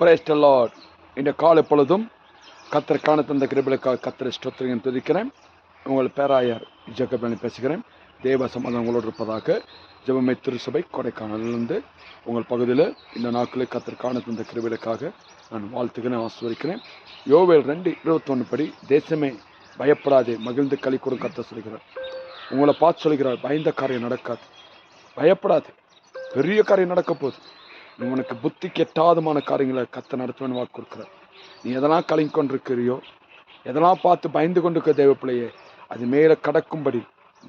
பிரேஸ்ட் Lord இந்த காலை பொழுதும் கத்தருக்கான தந்த கிருபலுக்காக கத்தரை ஸ்தோத்திரம் துதிக்கிறேன். உங்கள் பேராயர் ஜெகபேனி பேசுகிறேன். தேவ சமாதானம் உங்களோடு இருப்பதாக ஜெபமை திருசபை கொடைக்கானலிருந்து உங்கள் பகுதியில் இந்த நாட்களில் கத்தருக்கான தந்த கிருபலுக்காக நான் வாழ்த்துக்கிறேன் ஆஸ்வதிக்கிறேன் யோவேல் ரெண்டு இருபத்தொன்று படி தேசமே பயப்படாதே மகிழ்ந்து களி கொடுங்க கத்த சொல்கிறார். உங்களை பார்த்து சொல்கிறார் பயந்த காரியம் நடக்காது. பயப்படாது. பெரிய காரியம் நடக்க போகுது உனக்கு புத்தி கெட்டாதமான காரியங்களை கத்த நடத்துவன் வாக்கு கொடுக்குறார். நீ எதெல்லாம் கலங்கி கொண்டிருக்கிறியோ எதெல்லாம் பார்த்து பயந்து கொண்டிருக்க தேவ பிள்ளையே அது மேலே கடக்கும்படி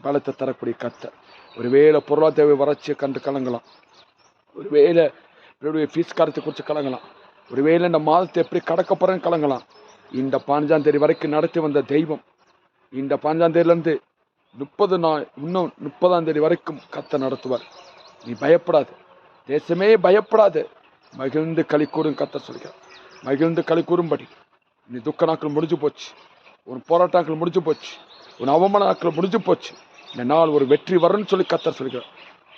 பலத்தை தரக்கூடிய கத்த ஒருவேளை பொருளாதார வறட்சியை கண்டு கலங்கலாம். ஒருவேளை இவருடைய ஃபீஸ் காரத்தை குறித்து கலங்கலாம். ஒருவேளை இந்த மாதத்தை எப்படி கடக்க போகிறேன்னு கலங்கலாம். இந்த பாஞ்சாம் தேதி வரைக்கும் நடத்தி வந்த தெய்வம் இந்த பாஞ்சாம் தேதியிலேருந்து முப்பது நாள் இன்னும் முப்பதாம் தேதி வரைக்கும் கத்த நடத்துவார். நீ பயப்படாது. தேசமே பயப்படாது. மகிழ்ந்து களி கூறும் கத்த சொல்கிறார். மகிழ்ந்து களி கூறும்படி. நீ துக்க நாட்கள் முடிஞ்சு போச்சு. உன் போராட்டங்கள் முடிஞ்சு போச்சு. உன் அவமான நாட்கள் முடிஞ்சு போச்சு. இந்த நாள் ஒரு வெற்றி வரும்னு சொல்லி கத்த சொல்கிறார்.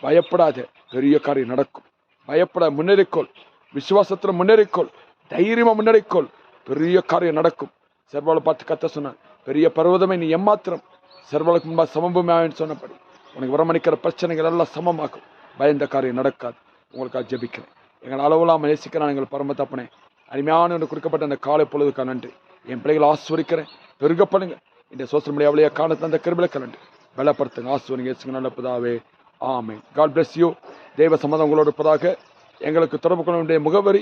பயப்படாத. பெரிய காரியம் நடக்கும். பயப்பட முன்னேறிக்கோள். விசுவாசத்தில் முன்னேறிக்கோள். தைரியமாக முன்னேறிக்கோள். பெரிய காரியம் நடக்கும். செர்வாலை பார்த்து கத்த சொன்னான் பெரிய பர்வதமே நீ எம்மாத்திரம் செர்வாலுக்கு முன்பாக சமபூமியாவின்னு சொன்னபடி. உனக்கு வரமணிக்கிற பிரச்சனைகள் எல்லாம் சமமாக்கும் பயந்த காரியம் நடக்காது. உங்களுக்காக ஜெபிக்கிறேன். எங்கள் அளவுலாம் நேசிக்கிறேன் எங்கள் பரம தப்பனே அருமையான ஒன்று கொடுக்கப்பட்ட அந்த காலை பொழுதுக்காக நன்றி. என் பிள்ளைகளை ஆஸ்வரிக்கிறேன் பெருகப்படுங்க இந்த சோசியல் மீடியாவிலேயே காண தந்த கிருபிலக்க நன்றி. பலப்படுத்துங்க. ஆஸ்வரிங்க இயேசுங்க நல்லப்பதாவே ஆமே காட் பிளஸ் யூ தெய்வ சம்மதம் உங்களோடு இருப்பதாக எங்களுக்கு தொடர்பு கொள்ள வேண்டிய முகவரி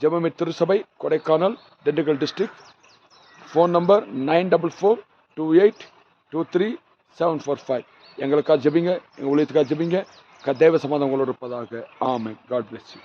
ஜெபமி திருசபை Kodaikanal Dindigul district phone number nine double four two eight two three seven four five எங்களுக்காக ஜெபிங்க. எங்கள் ஊழியத்துக்காக ஜெபிங்க. தேவ சமாதம் உங்களோடு இருப்பதாக. ஆமை காட் பிளஸ் யூ